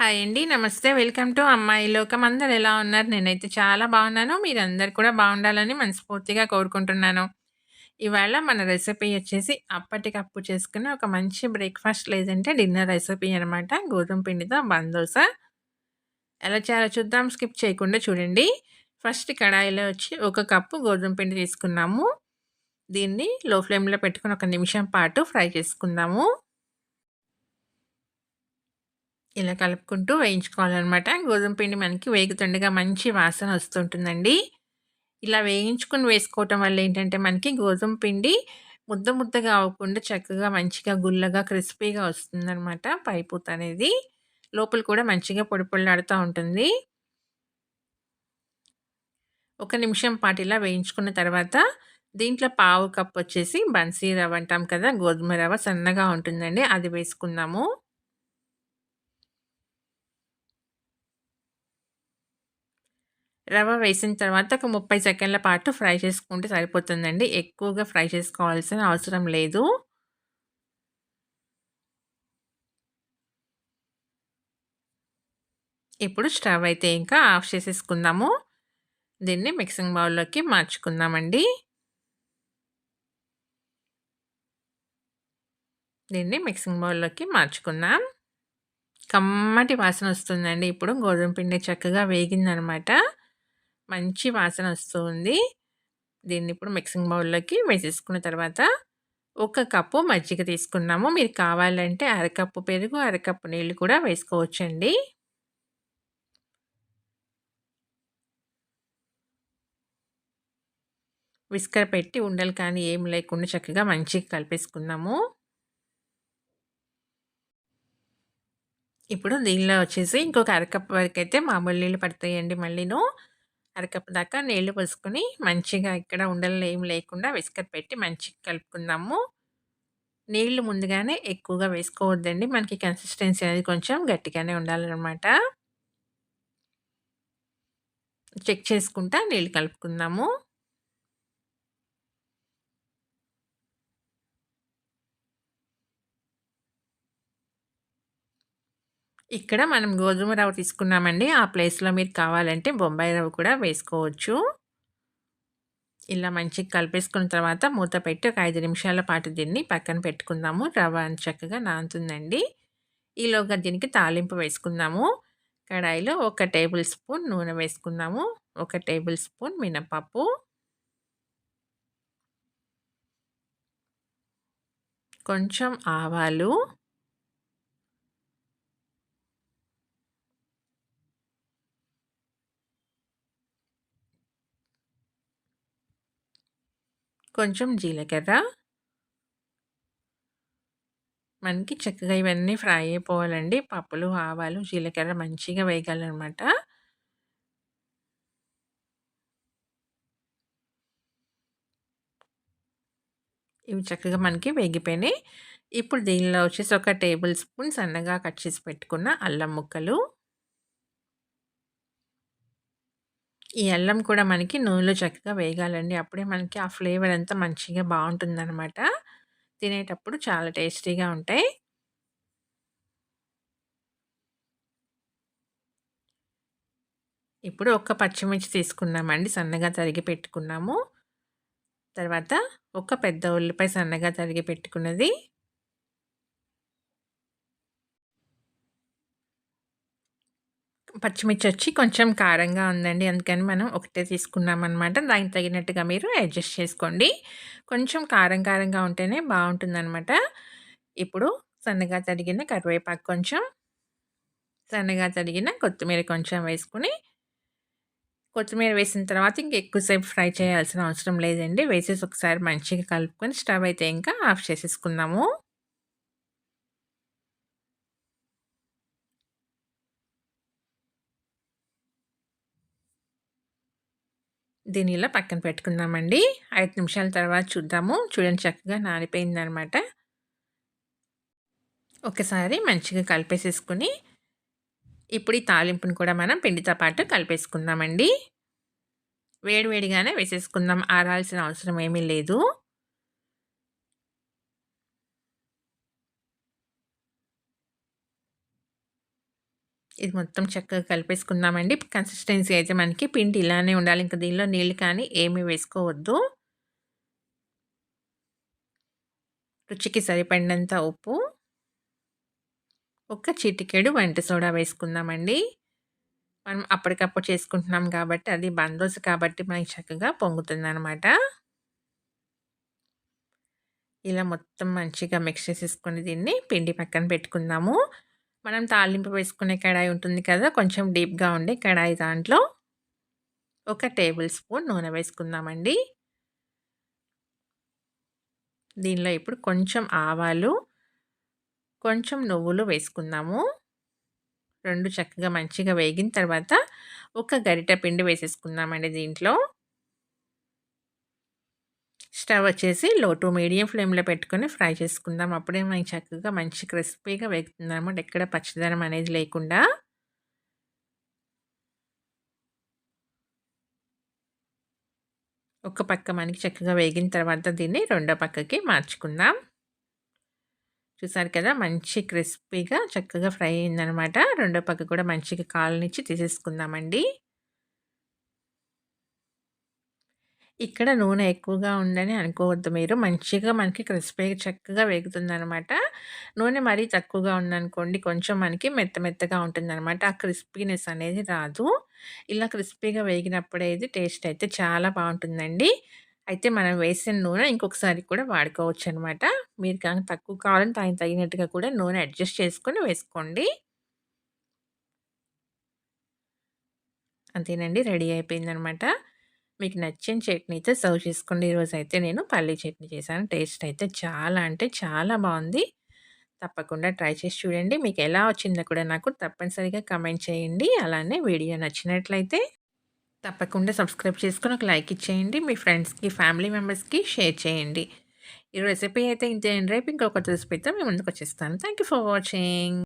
Hi అండి. నమస్తే. Welcome to అమ్మాయి లోకం. అందరు ఎలా ఉన్నారు? నేనైతే చాలా బాగున్నాను. మీరందరు కూడా బాగుండాలని మనస్ఫూర్తిగా కోరుకుంటున్నాను. ఇవాళ మన రెసిపీ వచ్చేసి అప్పటికప్పుడు చేసుకున్న ఒక మంచి బ్రేక్‌ఫాస్ట్ లేదంటే డిన్నర్ రెసిపీ అనమాట. గోధుమ పిండితో బందోస. ఎలా చేయాలో చూద్దాం. స్కిప్ చేయకుండా చూడండి. ఫస్ట్ కడాయిలో వచ్చి ఒక కప్పు గోధుమ పిండి తీసుకున్నాము. దీన్ని లో ఫ్లేమ్‌లో పెట్టుకుని ఒక నిమిషం పాటు ఫ్రై చేసుకుందాము. ఇలా కలుపుకుంటూ వేయించుకోవాలన్నమాట గోధుమ పిండి మనకి వేగుతుండగా మంచి వాసన వస్తుంటుందండి. ఇలా వేయించుకొని వేసుకోవటం వల్ల ఏంటంటే మనకి గోధుమ పిండి ముద్ద ముద్దగా అవ్వకుండా చక్కగా మంచిగా గుల్లగా క్రిస్పీగా వస్తుందన్నమాట పైపూత అనేది. లోపల కూడా మంచిగా పొడి పొడిలాడుతూ ఉంటుంది. ఒక నిమిషం పాటు ఇలా వేయించుకున్న తర్వాత దీంట్లో పావు కప్ వచ్చేసి బన్సీ రవ్వ అంటాం కదా! గోధుమ రవ్వ సన్నగా ఉంటుందండి. అది వేసుకుందాము. రవ్వ వేసిన తర్వాత ఒక 30 సెకండ్ల పాటు ఫ్రై చేసుకుంటే సరిపోతుందండి. ఎక్కువగా ఫ్రై చేసుకోవాల్సిన అవసరం లేదు. ఇప్పుడు స్టవ్ అయితే ఇంకా ఆఫ్ చేసేసుకుందాము. దీన్ని మిక్సింగ్ బౌల్‌లోకి మార్చుకుందామండి. దీన్ని మిక్సింగ్ బౌల్‌లోకి మార్చుకుందాం. కమ్మటి వాసన వస్తుందండి. ఇప్పుడు గోధుమ పిండి చక్కగా వేగిందనమాట. మంచి వాసన వస్తూ ఉంది. దీన్ని ఇప్పుడు మిక్సింగ్ బౌల్‌లోకి వేసేసుకున్న తర్వాత ఒక కప్పు మజ్జిగ తీసుకున్నాము. మీరు కావాలంటే అరకప్పు పెరుగు, అరకప్పు నీళ్ళు కూడా వేసుకోవచ్చండి. విస్కర్ పెట్టి ఉండలు కానీ ఏం లేకుండా చక్కగా మంచిగా కలిపేసుకున్నాము ఇప్పుడు దీనిలో వచ్చేసి ఇంకొక అరకప్పు అయితే మామూలు నీళ్ళు పడతాయండి మళ్ళీను. అరకప్పు దాకా నీళ్ళు పోసుకొని మంచిగా ఇక్కడ ఉండలు ఏం లేకుండా విస్కర్ పెట్టి మంచిగా కలుపుకుందాము. నీళ్ళు ముందుగానే ఎక్కువగా వేసుకోవద్దండి. మనకి కన్సిస్టెన్సీ అనేది కొంచెం గట్టిగానే ఉండాలన్నమాట చెక్ చేసుకుంటా నీళ్ళు కలుపుకుందాము. ఇక్కడ మనం గోధుమ రవ్వ తీసుకున్నామండి. ఆ ప్లేస్‌లో మీరు కావాలంటే బొంబాయి రవ్వ కూడా వేసుకోవచ్చు. ఇలా మంచిగా కలిపేసుకున్న తర్వాత మూత పెట్టి ఒక ఐదు నిమిషాల పాటు దీన్ని పక్కన పెట్టుకుందాము. రవ్వ చక్కగా నానుతుందండి. ఈలోగా దీనికి తాలింపు వేసుకుందాము. కడాయిలో ఒక టేబుల్ స్పూన్ నూనె వేసుకుందాము. ఒక టేబుల్ స్పూన్ మినపప్పు. కొంచెం ఆవాలు. కొంచెం జీలకర్ర. మనకి చక్కగా ఇవన్నీ ఫ్రై అయిపోవాలండి. పప్పులు, ఆవాలు, జీలకర్ర మంచిగా వేయగలనమాట ఇవి చక్కగా మనకి వేగిపోయినాయి. ఇప్పుడు దీనిలో వచ్చేసి ఒక టేబుల్ స్పూన్ సన్నగా కట్ చేసి పెట్టుకున్న అల్లం ముక్కలు. ఈ అల్లం కూడా మనకి నూనెలో చక్కగా వేగాలండి. అప్పుడే మనకి ఆ ఫ్లేవర్ అంతా మంచిగా బాగుంటుందన్నమాట తినేటప్పుడు చాలా టేస్టీగా ఉంటాయి. ఇప్పుడు ఒక్క పచ్చిమిర్చి తీసుకున్నామండి. సన్నగా తరిగి పెట్టుకున్నాము. తర్వాత ఒక పెద్ద ఉల్లిపాయ సన్నగా తరిగి పెట్టుకున్నది. పచ్చిమిర్చి వచ్చి కొంచెం కారంగా ఉందండి. అందుకని మనం ఒకటే తీసుకున్నాం అనమాట దానికి తగినట్టుగా మీరు అడ్జస్ట్ చేసుకోండి. కొంచెం కారం కారంగా ఉంటేనే బాగుంటుందన్నమాట ఇప్పుడు సన్నగా తరిగిన కరివేపాకు కొంచెం, సన్నగా తరిగిన కొత్తిమీర కొంచెం వేసుకొని కొత్తిమీర వేసిన తర్వాత ఇంక ఎక్కువసేపు ఫ్రై చేయాల్సిన అవసరం లేదండి. వేసేసి ఒకసారి మంచిగా కలుపుకొని స్టవ్ అయితే ఇంకా ఆఫ్ చేసేసుకుందాము. దీన్ని ఇలా పక్కన పెట్టుకుందామండి. ఐదు నిమిషాల తర్వాత చూద్దాము. చూడండి చక్కగా నానిపోయిందనమాట. ఒకసారి మంచిగా కలిపేసేసుకుని ఇప్పుడు ఈ తాలింపుని కూడా మనం పిండితో పాటు కలిపేసుకుందామండి. వేడివేడిగానే వేసేసుకుందాం. ఆరాల్సిన అవసరం ఏమీ లేదు. ఇది మొత్తం చక్కగా కలిపేసుకుందామండి కన్సిస్టెన్సీ అయితే మనకి పిండి ఇలానే ఉండాలి. ఇంకా దీనిలో నీళ్ళు కానీ ఏమీ వేసుకోవద్దు. రుచికి సరిపడినంత ఉప్పు. ఒక చిటికెడు వంట సోడా వేసుకుందామండి. మనం అప్పటికప్పుడు చేసుకుంటున్నాం కాబట్టి అది బందోసు కాబట్టి మనకి చక్కగా పొంగుతుందనమాట ఇలా మొత్తం మంచిగా మిక్స్ చేసేసుకొని దీన్ని పిండి పక్కన పెట్టుకుందాము. మనం తాలింపు వేసుకునే కడాయి ఉంటుంది కదా కొంచెం డీప్గా ఉండే కడాయి దాంట్లో ఒక టేబుల్ స్పూన్ నూనె వేసుకుందామండి. దీనిలో ఇప్పుడు కొంచెం ఆవాలు కొంచెం నువ్వులు వేసుకుందాము. రెండు చక్కగా మంచిగా వేగిన తర్వాత ఒక గరిట పిండి వేసేసుకుందామండి దీంట్లో. స్టవ్ వచ్చేసి లో టు మీడియం ఫ్లేమ్లో పెట్టుకొని ఫ్రై చేసుకుందాం. అప్పుడే మనకి చక్కగా మంచి క్రిస్పీగా వేగుతుంది అనమాట ఎక్కడ పచ్చదనం అనేది లేకుండా. ఒక పక్క మనకి చక్కగా వేగిన తర్వాత దీన్ని రెండో పక్కకి మార్చుకుందాం. చూసారు కదా మంచి క్రిస్పీగా చక్కగా ఫ్రై అయిందనమాట రెండో పక్క కూడా మంచిగా కాలనిచ్చి తీసేసుకుందామండి. ఇక్కడ నూనె ఎక్కువగా ఉందని అనుకోవద్దు మీరు. మంచిగా మనకి క్రిస్పీగా చక్కగా వేగుతుందనమాట. నూనె మరీ తక్కువగా ఉందనుకోండి కొంచెం మనకి మెత్త మెత్తగా ఉంటుందన్నమాట ఆ క్రిస్పీనెస్ అనేది రాదు. ఇలా క్రిస్పీగా వేగినప్పుడే ఇది టేస్ట్ అయితే చాలా బాగుంటుందండి. అయితే మనం వేసిన నూనె ఇంకొకసారి కూడా వాడుకోవచ్చు అనమాట మీరు కానీ తక్కువ కావాలంటే ఆయన తగినట్టుగా కూడా నూనె అడ్జస్ట్ చేసుకొని వేసుకోండి. అంతేనండి. రెడీ అయిపోయిందనమాట. మీకు నచ్చిన చట్నీతో సర్వ్ చేసుకోండి. ఈరోజు అయితే నేను పల్లీ చట్నీ చేశాను. టేస్ట్ అయితే చాలా అంటే చాలా బాగుంది. తప్పకుండా ట్రై చేసి చూడండి. మీకు ఎలా వచ్చిందో కూడా నాకు తప్పనిసరిగా కమెంట్ చేయండి. అలానే వీడియో నచ్చినట్లయితే తప్పకుండా సబ్స్క్రైబ్ చేసుకొని ఒక లైక్ ఇచ్చేయండి. మీ ఫ్రెండ్స్కి ఫ్యామిలీ మెంబర్స్కి షేర్ చేయండి. ఈ రెసిపీ అయితే ఇంతే రేపు ఇంకొక రెసిపీతో మేము ముందుకు వచ్చేస్తాను. Thank you for watching.